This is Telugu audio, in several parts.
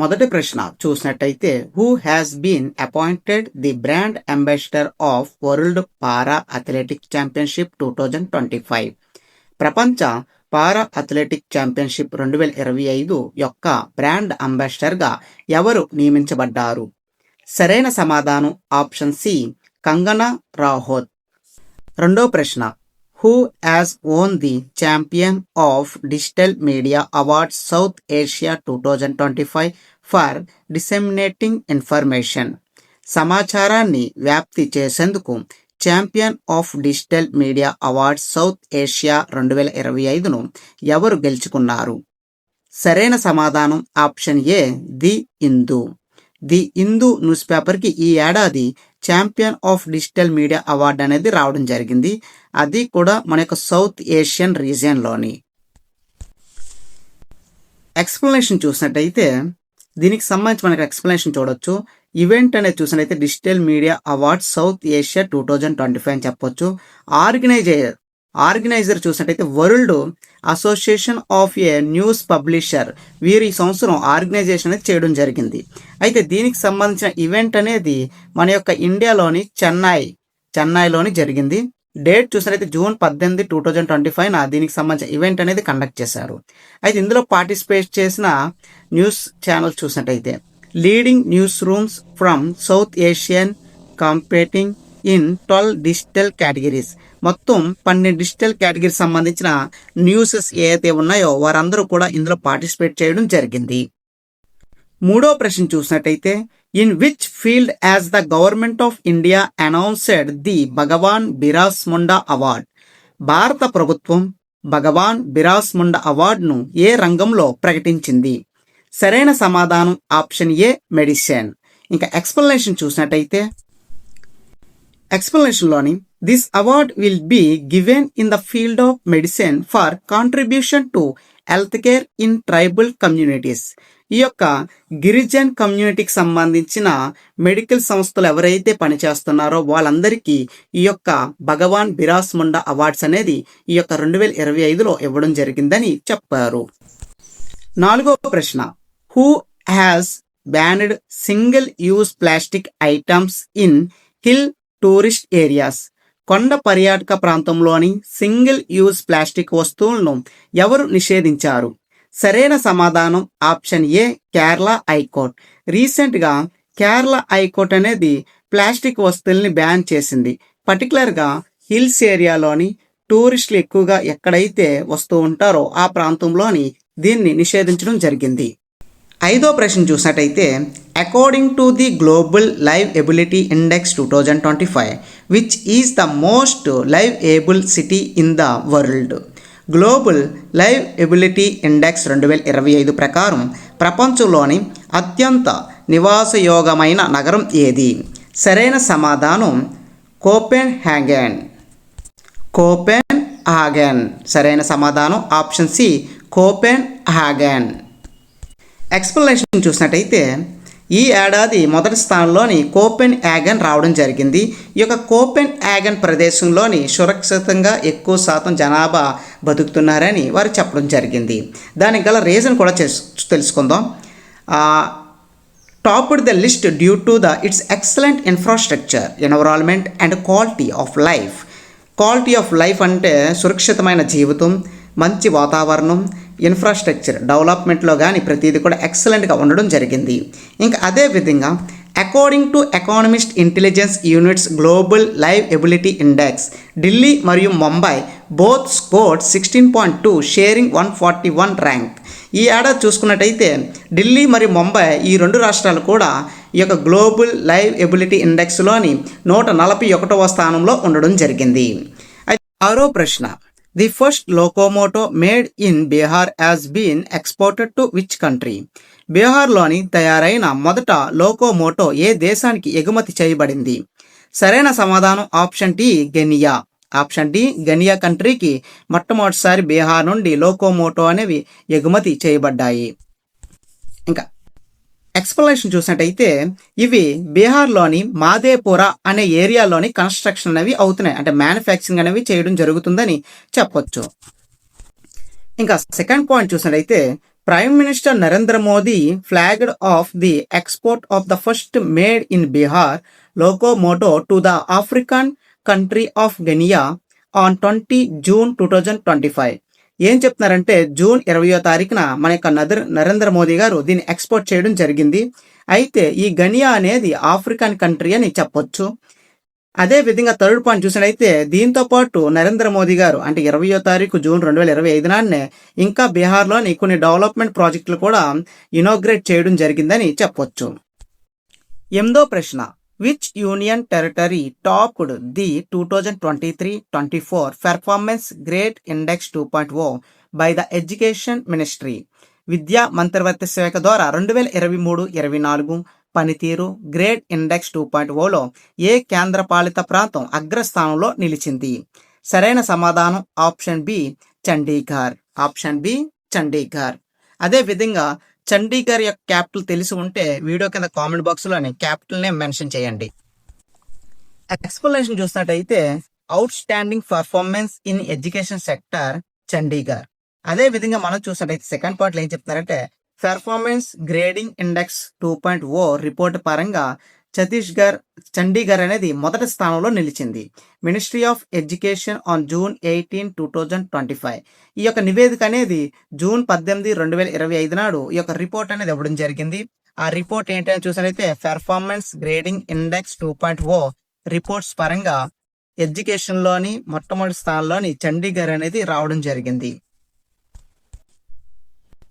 మొదటి ప్రశ్న చూసినట్టయితే who has been appointed the brand ambassador of World Para Athletic Championship two thousand twenty five ప్రపంచ పారా అథ్లెటిక్ ఛాంపియన్షిప్ రెండు వేల ఇరవై ఐదు యొక్క బ్రాండ్ అంబాసిడర్గా ఎవరు నియమించబడ్డారు? సరైన సమాధానం ఆప్షన్ సి కంగనా రాహోత్. రెండో ప్రశ్న who has won the champion of digital media award South Asia two thousand twenty five for disseminating information సమాచారాన్ని వ్యాప్తి చేసేందుకు champion of digital media awards South Asia రెండు వేల ఇరవై ఐదును ఎవరు గెలుచుకున్నారు? సరైన సమాధానం option A the Hindu. The Hindu news పేపర్కి ఈ ఏడాది champion of digital media award అనేది రావడం జరిగింది. అది కూడా మన యొక్క సౌత్ ఏషియన్ రీజియన్లోని. ఎక్స్ప్లెనేషన్ చూసినట్టయితే దీనికి సంబంధించి మనకు ఎక్స్ప్లెనేషన్ చూడొచ్చు. ఈవెంట్ అనేది చూసినట్టయితే digital media awards South Asia two thousand twenty five అని చెప్పొచ్చు. ఆర్గనైజర్ ఆర్గనైజర్ చూసినట్టయితే world association of a news publisher. వీరు ఈ సంవత్సరం ఆర్గనైజేషన్ అనేది చేయడం జరిగింది. అయితే దీనికి సంబంధించిన ఈవెంట్ అనేది మన యొక్క ఇండియాలోని చెన్నై చెన్నైలోని జరిగింది. డేట్ చూసినట్టయితే జూన్ పద్దెనిమిది టూ థౌజండ్ ట్వంటీ ఫైవ్ దీనికి సంబంధించిన ఈవెంట్ అనేది కండక్ట్ చేశారు. అయితే ఇందులో పార్టిసిపేట్ చేసిన న్యూస్ ఛానల్ చూసినట్టయితే leading news rooms from South Asian competing in twelve digital categories. మొత్తం పన్నెండు డిజిటల్ కేటగిరీ సంబంధించిన న్యూసెస్ ఏవైతే ఉన్నాయో వారందరూ కూడా ఇందులో పార్టిసిపేట్ చేయడం జరిగింది. మూడో ప్రశ్న చూసినట్టయితే in which field has the government of India announced the Bhagwan Birsa Munda award? భారత ప్రభుత్వం భగవాన్ బిరాస్ ముండా అవార్డును ఏ రంగంలో ప్రకటించింది? సరైన సమాధానం ఆప్షన్ ఏ మెడిసిన్. ఇంకా ఎక్స్ప్లెనేషన్ చూసినట్టయితే ఎక్స్ప్లెనేషన్లోని this award will be given in the field of medicine for contribution to health care in tribal communities ఈ యొక్క గిరిజన్ కమ్యూనిటీకి సంబంధించిన మెడికల్ సంస్థలు ఎవరైతే పనిచేస్తున్నారో వాళ్ళందరికీ ఈ యొక్క భగవాన్ బిరాస్ ముండా అవార్డ్స్ అనేది ఈ యొక్క రెండు వేల ఇరవై ఐదులో ఇవ్వడం జరిగిందని చెప్పారు. నాలుగో ప్రశ్న who has banned single use plastic items in hill tourist areas. కొండ పర్యాటక ప్రాంతంలోని సింగిల్ యూజ్ ప్లాస్టిక్ వస్తువులను ఎవరు నిషేధించారు? సరైన సమాధానం ఆప్షన్ ఏ కేరళ హైకోర్ట్. రీసెంట్గా కేరళ హైకోర్ట్ అనేది ప్లాస్టిక్ వస్తువుల్ని బ్యాన్ చేసింది. పర్టికులర్గా హిల్స్ ఏరియాలోని టూరిస్టులు ఎక్కువగా ఎక్కడైతే వస్తూ ఉంటారో ఆ ప్రాంతంలోని దీన్ని నిషేధించడం జరిగింది. ఐదో ప్రశ్న చూసినట్టయితే according to the global liveability index two thousand twenty five which is the most liveable city in the world global liveability index రెండు వేల ఇరవై ఐదు ప్రకారం ప్రపంచంలోని అత్యంత నివాసయోగమైన నగరం ఏది? సరైన సమాధానం కోపెన్ హ్యాగన్ కోపెన్ హాగన్ సరైన సమాధానం option C Copenhagen explanation చూసినట్టయితే ఈ ఏడాది మొదటి స్థానంలోని కోపెన్ యాగన్ రావడం జరిగింది. ఈ యొక్క కోపెన్ యాగన్ ప్రదేశంలోని సురక్షితంగా ఎక్కువ శాతం జనాభా బతుకుతున్నారని వారు చెప్పడం జరిగింది. దానికి గల రీజన్ కూడా తెలుసుకుందాం. Topped the list due to the its excellent infrastructure environment and quality of life quality of life అంటే సురక్షితమైన జీవితం మంచి వాతావరణం ఇన్ఫ్రాస్ట్రక్చర్ డెవలప్మెంట్లో కానీ ప్రతిదీ కూడా ఎక్సలెంట్గా ఉండడం జరిగింది. ఇంకా అదే విధంగా according to economist intelligence units global liveability index Delhi మరియు Mumbai both score sixteen point two sharing one forty one rank ఈ ఏడాది చూసుకున్నట్టయితే ఢిల్లీ మరియు ముంబై ఈ రెండు రాష్ట్రాలు కూడా ఈ యొక్క గ్లోబల్ లైవ్ ఎబిలిటీ ఇండెక్స్లోని నూట నలభై ఒకటవ స్థానంలో ఉండడం జరిగింది. అయితే ఆరో ప్రశ్న. The first locomotive made in Bihar has been exported to which country బీహార్లోని తయారైన మొదట లోకోమోటో ఏ దేశానికి ఎగుమతి చేయబడింది? సరైన సమాధానం option D Guinea option D Guinea కంట్రీకి మొట్టమొదటిసారి బీహార్ నుండి లోకోమోటో అనేవి ఎగుమతి చేయబడ్డాయి. ఎక్స్ప్లెనేషన్ చూసినట్టయితే ఇవి బీహార్లోని మాదేపురా అనే ఏరియాలోని కన్స్ట్రక్షన్ అనేవి అవుతున్నాయి. అంటే మ్యానుఫ్యాక్చరింగ్ అనేవి చేయడం జరుగుతుందని చెప్పొచ్చు. ఇంకా సెకండ్ పాయింట్ చూసినట్టయితే prime minister Narendra Modi flagged off the export of the first made in Bihar locomotive to the African country of Guinea on twenty June two thousand twenty five. ఏం చెప్తున్నారంటే జూన్ ఇరవయో తారీఖున మన యొక్క నదర్ నరేంద్ర మోదీ గారు దీన్ని ఎక్స్పోర్ట్ చేయడం జరిగింది. అయితే ఈ గనియా అనేది ఆఫ్రికన్ కంట్రీ అని చెప్పొచ్చు. అదే విధంగా థర్డ్ పాయింట్ చూసినట్లయితే దీంతో పాటు నరేంద్ర మోదీ గారు అంటే ఇరవయో తారీఖు జూన్ రెండు వేల ఇరవై ఐదు నాన్నే ఇంకా బీహార్లోని కొన్ని డెవలప్మెంట్ ప్రాజెక్టులు కూడా ఇనాగ్రేట్ చేయడం జరిగిందని చెప్పొచ్చు. ఎనిమిదో ప్రశ్న. Which union territory topped the two thousand twenty three twenty four performance grade index two point O by the education ministry విద్యా మంత్రివర్తి శాఖ ద్వారా రెండు వేల ఇరవై మూడు ఇరవై నాలుగు పనితీరు గ్రేడ్ ఇండెక్స్ టూ పాయింట్ ఓలో ఏ కేంద్రపాలిత ప్రాంతం అగ్రస్థానంలో నిలిచింది? సరైన సమాధానం option B Chandigarh option B Chandigarh అదే చండీగర్ యొక్క క్యాపిటల్ తెలిసి ఉంటే వీడియో కింద కామెంట్ బాక్స్లోని క్యాపిటల్నే క్యాపిటల్ నేమ్ మెన్షన్ చేయండి. ఎక్స్ప్లెనేషన్ చూసినట్టయితే outstanding performance in education sector Chandigarh అదే విధంగా మనం చూసినట్టయితే సెకండ్ పార్ట్లో ఏం చెప్తున్నారంటే performance grading index two point O report పరంగా ఛత్తీస్గఢ్ చండీగఢ్ అనేది మొదటి స్థానంలో నిలిచింది. Ministry of education on June eighteen two thousand twenty five ఈ యొక్క నివేదిక అనేది జూన్ పద్దెనిమిది రెండు వేల ఇరవై ఐదు నాడు ఈ యొక్క రిపోర్ట్ అనేది ఇవ్వడం జరిగింది. ఆ రిపోర్ట్ ఏంటని చూసినట్లయితే performance grading index two point O reports పరంగా ఎడ్యుకేషన్లోని మొట్టమొదటి స్థానంలోని చండీగఢ్ అనేది రావడం జరిగింది.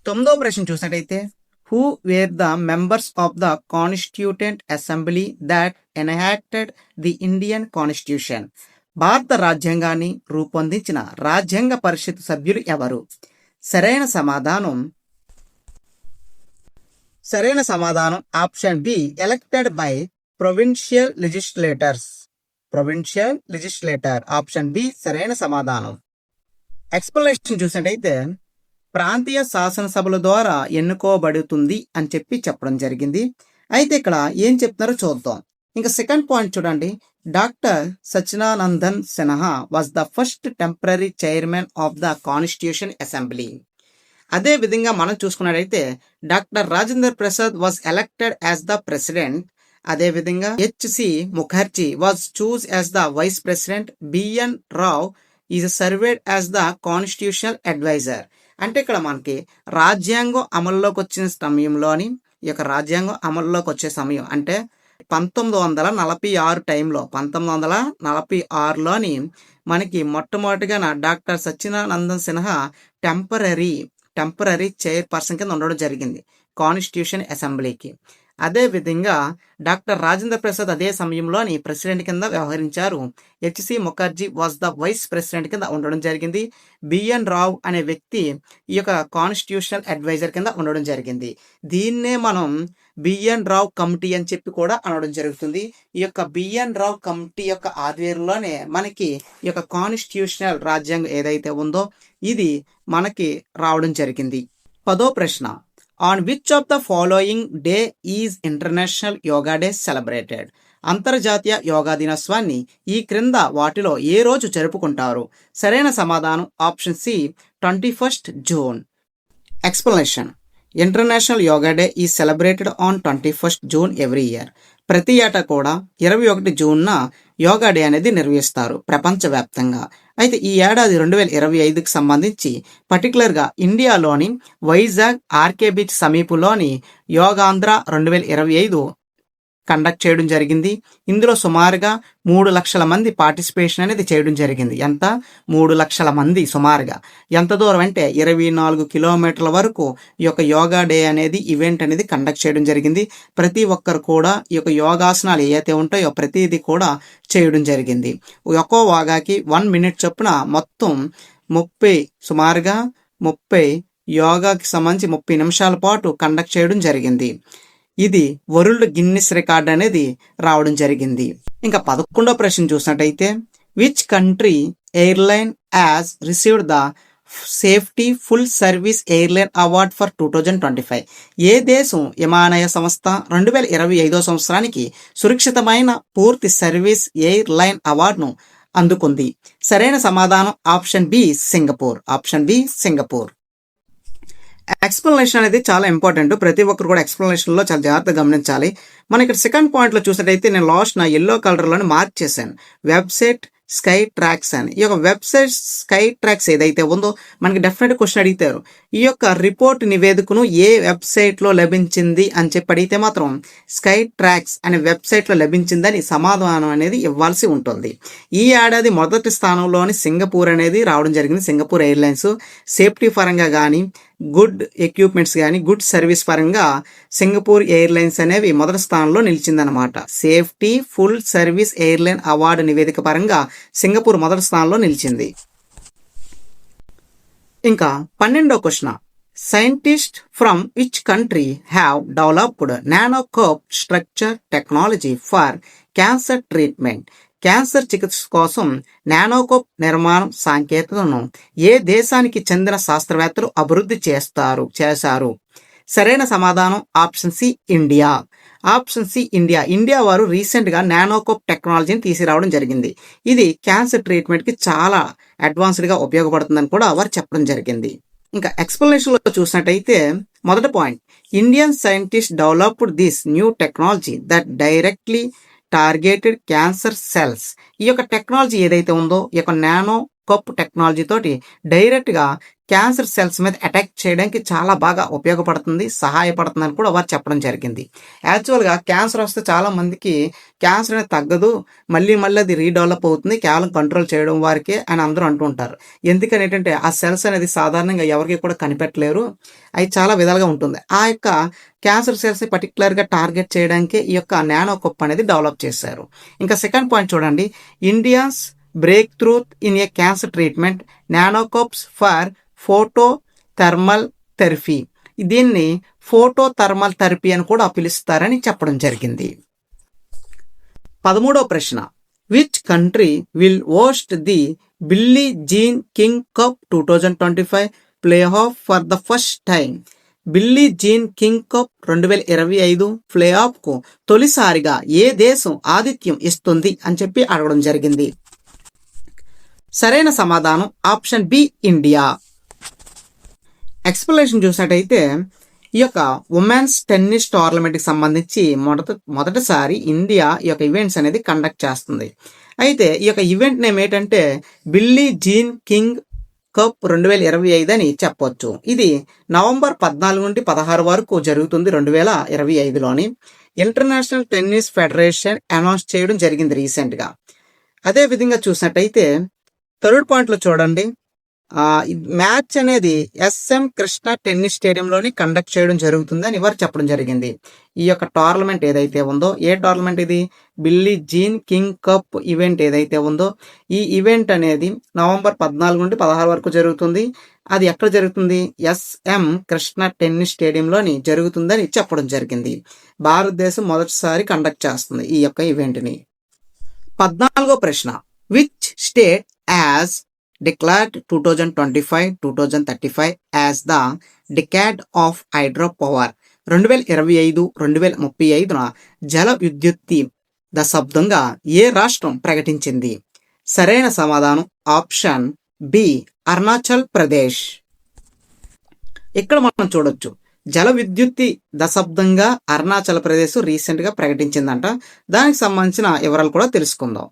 తొమ్మిదో ప్రశ్న చూసినట్టయితే who were the members of the constituent assembly that enacted the Indian constitution భారత రాజ్యాంగాన్ని రూపొందించిన రాజ్యాంగ పరిషత్ సభ్యులు ఎవరు? సరైన సమాధానం. సరైన సమాధానం option B elected by provincial legislators provincial legislator option B సరైన సమాధానం. ఎక్స్ప్లెనేషన్ చూసినట్టయితే ప్రాంతీయ శాసనసభల ద్వారా ఎన్నుకోబడుతుంది అని చెప్పి చెప్పడం జరిగింది. అయితే ఇక్కడ ఏం చెప్తున్నారో చూద్దాం. ఇంకా సెకండ్ పాయింట్ చూడండి. Doctor Sachchidananda Sinha was the first temporary chairman of the constitution assembly అదే విధంగా మనం చూసుకున్నట్టయితే doctor Rajendra Prasad was elected as the president అదే విధంగా HC Mukherjee was chose as the vice president BN Rau is served as the constitutional adviser అంటే ఇక్కడ మనకి రాజ్యాంగం అమల్లోకి వచ్చిన సమయంలోని ఈ యొక్క రాజ్యాంగం అమల్లోకి వచ్చే సమయం అంటే పంతొమ్మిది వందల నలభై ఆరు టైంలో పంతొమ్మిది వందల నలభై ఆరులోని మనకి మొట్టమొదటిగా doctor Sachchidananda Sinha temporary temporary chairperson కింద ఉండడం జరిగింది కాన్స్టిట్యూషన్ అసెంబ్లీకి. అదే విధంగా డాక్టర్ రాజేంద్ర ప్రసాద్ అదే సమయంలోని ప్రెసిడెంట్ కింద వ్యవహరించారు. HC Mukherjee was the vice president కింద ఉండడం జరిగింది. బిఎన్ రావ్ అనే వ్యక్తి ఈ యొక్క కాన్స్టిట్యూషనల్ అడ్వైజర్ కింద ఉండడం జరిగింది. దీన్నే మనం బిఎన్ రావ్ కమిటీ అని చెప్పి కూడా అనడం జరుగుతుంది. ఈ యొక్క బిఎన్ రావ్ కమిటీ యొక్క ఆధ్వర్యంలోనే మనకి ఈ యొక్క కాన్స్టిట్యూషనల్ రాజ్యాంగం ఏదైతే ఉందో ఇది మనకి రావడం జరిగింది. పదో ప్రశ్న. On which of the following day is international yoga day celebrated అంతర్జాతీయ యోగా దినోత్సవాన్ని ఈ క్రింద వాటిలో ఏ రోజు జరుపుకుంటారు? సరైన సమాధానం option C twenty first June explanation international yoga day is celebrated on twenty first June every year ప్రతి ఏటా కూడా ఇరవై ఒకటి జూన్న యోగా డే అనేది నిర్వహిస్తారు ప్రపంచవ్యాప్తంగా. అయితే ఈ ఏడాది రెండు వేల ఇరవై ఐదుకి సంబంధించి పర్టికులర్గా ఇండియాలోని వైజాగ్ ఆర్కే బీచ్ సమీపంలోని యోగాంధ్ర రెండు వేల ఇరవై ఐదు కండక్ట్ చేయడం జరిగింది. ఇందులో సుమారుగా మూడు లక్షల మంది పార్టిసిపేషన్ అనేది చేయడం జరిగింది. ఎంత? మూడు లక్షల మంది సుమారుగా. ఎంత దూరం అంటే ఇరవై నాలుగు కిలోమీటర్ల వరకు ఈ యొక్క యోగా డే అనేది ఈవెంట్ అనేది కండక్ట్ చేయడం జరిగింది. ప్రతి ఒక్కరు కూడా ఈ యొక్క యోగాసనాలు ఏవైతే ఉంటాయో ప్రతిదీ కూడా చేయడం జరిగింది. ఒక్కో వాగాకి వన్ మినిట్ చొప్పున మొత్తం ముప్పై సుమారుగా ముప్పై యోగాకి సంబంధించి ముప్పై నిమిషాల పాటు కండక్ట్ చేయడం జరిగింది. ఇది వరల్డ్ గిన్నిస్ రికార్డ్ అనేది రావడం జరిగింది. ఇంకా పదకొండో ప్రశ్న చూసినట్టయితే which country airline has received the safety full service airline award for two thousand twenty five ఏ దేశం విమానయ సంస్థ రెండు వేల ఇరవై ఐదో సంవత్సరానికి సురక్షితమైన పూర్తి సర్వీస్ ఎయిర్లైన్ అవార్డును అందుకుంది? సరైన సమాధానం option B Singapore. Option B Singapore. Explanation అనేది చాలా ఇంపార్టెంట్ ప్రతి ఒక్కరు కూడా ఎక్స్ప్లెనేషన్లో చాలా జాగ్రత్తగా గమనించాలి. మన ఇక్కడ సెకండ్ పాయింట్లో చూసినట్టయితే నేను లాస్ట్ నా ఎల్లో కలర్లోని మార్క్ చేశాను. వెబ్సైట్ స్కై ట్రాక్స్ అని. ఈ యొక్క వెబ్సైట్ స్కై ట్రాక్స్ ఏదైతే ఉందో మనకి డెఫినెట్ క్వశ్చన్ అడిగితారు. ఈ యొక్క రిపోర్ట్ నివేదికను ఏ వెబ్సైట్లో లభించింది అని చెప్పి అడిగితే మాత్రం స్కై ట్రాక్స్ అనే వెబ్సైట్లో లభించిందని సమాధానం అనేది ఇవ్వాల్సి ఉంటుంది. ఈ ఏడాది మొదటి స్థానంలోని సింగపూర్ అనేది రావడం జరిగింది. సింగపూర్ ఎయిర్లైన్స్ సేఫ్టీ పరంగా కానీ గుడ్ ఎక్విప్మెంట్స్ కానీ గుడ్ సర్వీస్ పరంగా సింగపూర్ ఎయిర్లైన్స్ అనేవి మొదటి స్థానంలో నిలిచిందనమాట safety full service airline award నివేదిక పరంగా సింగపూర్ మొదటి స్థానంలో నిలిచింది. ఇంకా పన్నెండో question scientist from which country have developed nanocop structure technology for cancer treatment? Cancer చికిత్స కోసం నానోకోప్ నిర్మాణం సాంకేతికతను ఏ దేశానికి చెందిన శాస్త్రవేత్తలు అభివృద్ధి చేస్తారు చేశారు? సరైన సమాధానం option C India. Option C India. India వారు రీసెంట్గా నానోకోప్ టెక్నాలజీని తీసుకురావడం జరిగింది. ఇది క్యాన్సర్ ట్రీట్మెంట్కి చాలా అడ్వాన్స్డ్గా ఉపయోగపడుతుందని కూడా వారు చెప్పడం జరిగింది. ఇంకా ఎక్స్ప్లెనేషన్లో చూసినట్టయితే మొదటి point Indian scientist developed this new technology that directly targeted cancer cells ఈ యొక్క టెక్నాలజీ ఏదైతే ఉందో ఈ యొక్క నానో కప్ టెక్నాలజీ తోటి డైరెక్ట్గా క్యాన్సర్ సెల్స్ మీద అటాక్ చేయడానికి చాలా బాగా ఉపయోగపడుతుంది సహాయపడుతుందని కూడా వారు చెప్పడం జరిగింది. యాక్చువల్గా క్యాన్సర్ వస్తే చాలా మందికి క్యాన్సర్ అనేది తగ్గదు మళ్ళీ మళ్ళీ అది రీడెవలప్ అవుతుంది కేవలం కంట్రోల్ చేయడం వారికే అని అందరూ అంటుంటారు ఎందుకని ఏంటంటే ఆ సెల్స్ అనేది సాధారణంగా ఎవరికి కూడా కనిపెట్టలేరు అవి చాలా విధాలుగా ఉంటుంది. ఆ యొక్క క్యాన్సర్ సెల్స్ పర్టికులర్గా టార్గెట్ చేయడానికి ఈ యొక్క నానో కప్ అనేది డెవలప్ చేశారు. ఇంకా సెకండ్ పాయింట్ చూడండి India's breakthrough in a cancer treatment nanocops for photo thermal therapy. దీన్ని ఫోటో థర్మల్ థెరపీ అని కూడా పిలుస్తారని చెప్పడం జరిగింది. పదమూడవ ప్రశ్న. Which country will host the Billie Jean King cup two thousand twenty five playoff for the first time Billie Jean King cup రెండు వేల ఇరవై ఐదు ప్లే ఆఫ్కు తొలిసారిగా ఏ దేశం ఆతిథ్యం ఇస్తుంది అని చెప్పి అడగడం జరిగింది. సరైన సమాధానం ఆప్షన్ బి ఇండియా. ఎక్స్ప్లెనేషన్ చూసినట్టయితే ఈ యొక్క ఉమెన్స్ టెన్నిస్ టోర్నమెంట్కి సంబంధించి మొదట మొదటిసారి ఇండియా ఈ యొక్క ఈవెంట్స్ అనేది కండక్ట్ చేస్తుంది. అయితే ఈ యొక్క ఈవెంట్ నేమ్ ఏంటంటే బిల్లీ జీన్ కింగ్ కప్ రెండు వేల ఇరవై ఐదు అని చెప్పొచ్చు. ఇది నవంబర్ పద్నాలుగు నుండి పదహారు వరకు జరుగుతుంది రెండు వేల ఇరవై ఐదులోని. ఇంటర్నేషనల్ టెన్నిస్ ఫెడరేషన్ అనౌన్స్ చేయడం జరిగింది రీసెంట్గా అదే విధంగా చూసినట్టయితే థర్డ్ పాయింట్లో చూడండి. మ్యాచ్ అనేది ఎస్ఎం కృష్ణ టెన్నిస్ స్టేడియంలోని కండక్ట్ చేయడం జరుగుతుందని వారు చెప్పడం జరిగింది. ఈ యొక్క టోర్నమెంట్ ఏదైతే ఉందో ఏ టోర్నమెంట్ ఇది? Billie Jean King cup event ఏదైతే ఉందో ఈ ఈవెంట్ అనేది నవంబర్ పద్నాలుగు నుండి పదహారు వరకు జరుగుతుంది. అది ఎక్కడ జరుగుతుంది? ఎస్ఎం కృష్ణ టెన్నిస్ స్టేడియంలోని జరుగుతుందని చెప్పడం జరిగింది. భారతదేశం మొదటిసారి కండక్ట్ చేస్తుంది ఈ యొక్క ఈవెంట్ని. పద్నాలుగో ప్రశ్న. Which state has declared 2025-2035 as the decade of hydropower? రెండు వేల ఇరవై ఐదు రెండు వేల ముప్పై ఐదున జల విద్యుత్తి దశాబ్దంగా ఏ రాష్ట్రం ప్రకటించింది? సరైన సమాధానం ఆప్షన్ బి అరుణాచల్ ప్రదేశ్. ఇక్కడ మనం చూడొచ్చు. జల విద్యుత్తి దశాబ్దంగా అరుణాచల్ ప్రదేశ్ రీసెంట్గా ప్రకటించిందంట. దానికి సంబంధించిన వివరాలు కూడా తెలుసుకుందాం.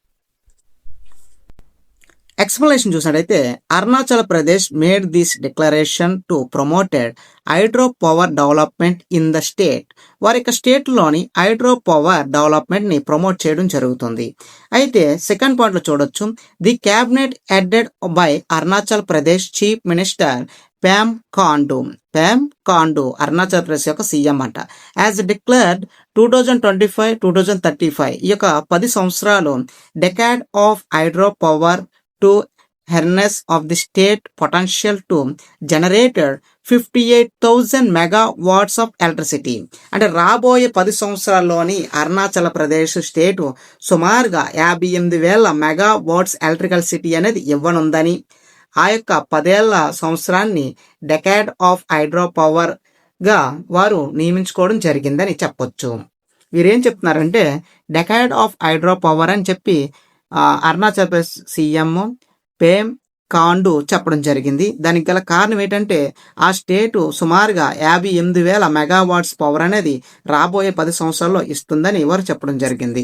ఎక్స్ప్లెనేషన్ చూసినట్టయితే Arunachal Pradesh made this declaration to promoted hydro power development in the state వారి యొక్క స్టేట్లోని హైడ్రో పవర్ డెవలప్మెంట్ని ప్రమోట్ చేయడం జరుగుతుంది. అయితే సెకండ్ పాయింట్లో చూడొచ్చు. The cabinet headed by Arunachal Pradesh chief minister Pema Khandu Pema Khandu Arunachal Pradesh యొక్క సీఎం అంట. As declared two thousand twenty five two thousand thirty five ఈ యొక్క పది సంవత్సరాలు decade of hydro power to harness of the state potential to generated fifty eight thousand megawatts of electricity అంటే రాబోయే పది సంవత్సరాల్లోని అరుణాచల్ ప్రదేశ్ స్టేట్ సుమారుగా యాభై ఎనిమిది వేల మెగావాట్స్ ఎలక్ట్రికల్ సిటీ అనేది ఇవ్వనుందని. ఆ యొక్క పదేళ్ళ సంవత్సరాన్ని డెకాడ్ ఆఫ్ హైడ్రో పవర్గా వారు నియమించుకోవడం జరిగిందని చెప్పొచ్చు. వీరేం చెప్తున్నారంటే డెకాడ్ ఆఫ్ హైడ్రో పవర్ అని చెప్పి అరుణాచల్ ప్రదేశ్ సీఎం పేమ్ కాండు చెప్పడం జరిగింది. దానికి గల కారణం ఏంటంటే ఆ స్టేటు సుమారుగా యాభై ఎనిమిది వేల మెగావాట్స్ పవర్ అనేది రాబోయే పది సంవత్సరాల్లో ఇస్తుందని వారు చెప్పడం జరిగింది.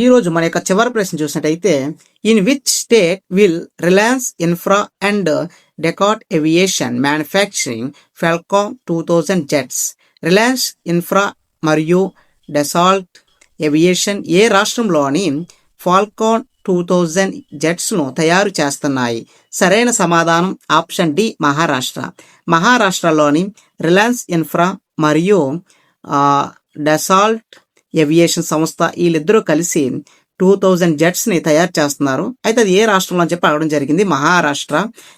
ఈరోజు మన యొక్క చివరి ప్రశ్న చూసినట్టయితే in which state will Reliance infra and Dassault aviation manufacturing Falcon two thousand jets Reliance infra మరియు డెసాల్ట్ ఏవియేషన్ ఏ రాష్ట్రంలోని ఫాల్కాన్ టూ థౌజండ్ జెట్స్ను తయారు చేస్తున్నాయి. సరైన సమాధానం ఆప్షన్ డి మహారాష్ట్ర. మహారాష్ట్రలోని రిలయన్స్ ఇన్ఫ్రా మరియు డెసాల్ట్ ఏవియేషన్ సంస్థ వీళ్ళిద్దరూ కలిసి టూ థౌజండ్ జెట్స్ని తయారు చేస్తున్నారు. అయితే అది ఏ రాష్ట్రంలో అని చెప్పి అడగడం జరిగింది. మహారాష్ట్ర.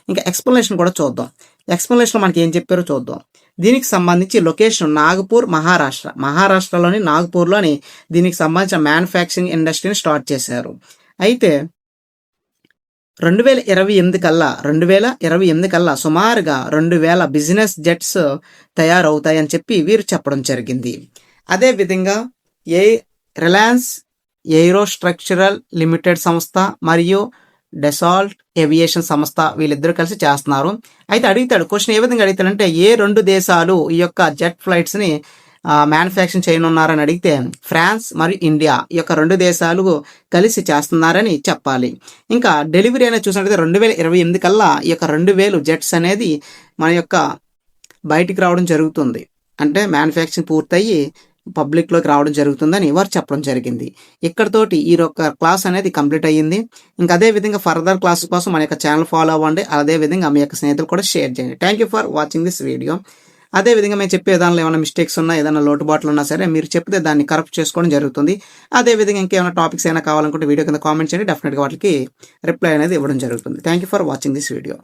ఇంకా ఎక్స్ప్లెనేషన్ కూడా చూద్దాం. ఎక్స్ప్లెనేషన్ మనకి ఏం చెప్పారో చూద్దాం. దీనికి సంబంధించి లొకేషన్ నాగపూర్ మహారాష్ట్ర. మహారాష్ట్రలోని నాగపూర్లోని దీనికి సంబంధించిన మ్యానుఫ్యాక్చరింగ్ ఇండస్ట్రీని స్టార్ట్ చేశారు. అయితే రెండు వేల ఇరవై ఎనిమిది కల్లా రెండు వేల ఇరవై ఎనిమిది కల్లా సుమారుగా రెండు వేల బిజినెస్ జెట్స్ తయారవుతాయని చెప్పి వీరు చెప్పడం జరిగింది. అదేవిధంగా ఏ రిలయన్స్ ఎయిరో స్ట్రక్చరల్ లిమిటెడ్ సంస్థ మరియు డెసాల్ట్ ఏవియేషన్ సంస్థ వీళ్ళిద్దరూ కలిసి చేస్తున్నారు. అయితే అడుగుతాడు క్వశ్చన్ ఏ విధంగా అడుగుతాడంటే ఏ రెండు దేశాలు ఈ యొక్క జెట్ ఫ్లైట్స్ని మ్యానుఫ్యాక్చరింగ్ చేయనున్నారని అడిగితే ఫ్రాన్స్ మరియు ఇండియా ఈ యొక్క రెండు దేశాలు కలిసి చేస్తున్నారని చెప్పాలి. ఇంకా డెలివరీ అనేది చూసినట్లయితే రెండు వేల ఇరవై ఎనిమిది కల్లా ఈ యొక్క రెండు వేలు జెట్స్ అనేది మన యొక్క బయటికి రావడం జరుగుతుంది. అంటే మ్యానుఫ్యాక్చరింగ్ పూర్తయి పబ్లిక్లోకి రావడం జరుగుతుందని వారు చెప్పడం జరిగింది. ఇక్కడతోటి ఈ యొక్క క్లాస్ అనేది కంప్లీట్ అయ్యింది. ఇంకా అదే విధంగా ఫర్దర్ క్లాస్ కోసం మన యొక్క ఛానల్ ఫాలో అవ్వండి. అదే విధంగా మీ యొక్క స్నేహితులు కూడా షేర్ చేయండి. Thank you for watching this video అదే విధంగా మేము చెప్పే దానిలో ఏమైనా మిస్టేక్స్ ఉన్నా ఏదైనా లోటుబాట్లు ఉన్నా సరే మీరు చెప్తే దాన్ని కరెక్ట్ చేసుకోవడం జరుగుతుంది. అదే విధంగా ఇంకేమైనా టాపిక్స్ అయినా కావాలనుకుంటే వీడియో కింద కామెంట్ చేయండి. డెఫినెట్గా వాటికి రిప్లై అనేది ఇవ్వడం జరుగుతుంది. Thank you for watching this video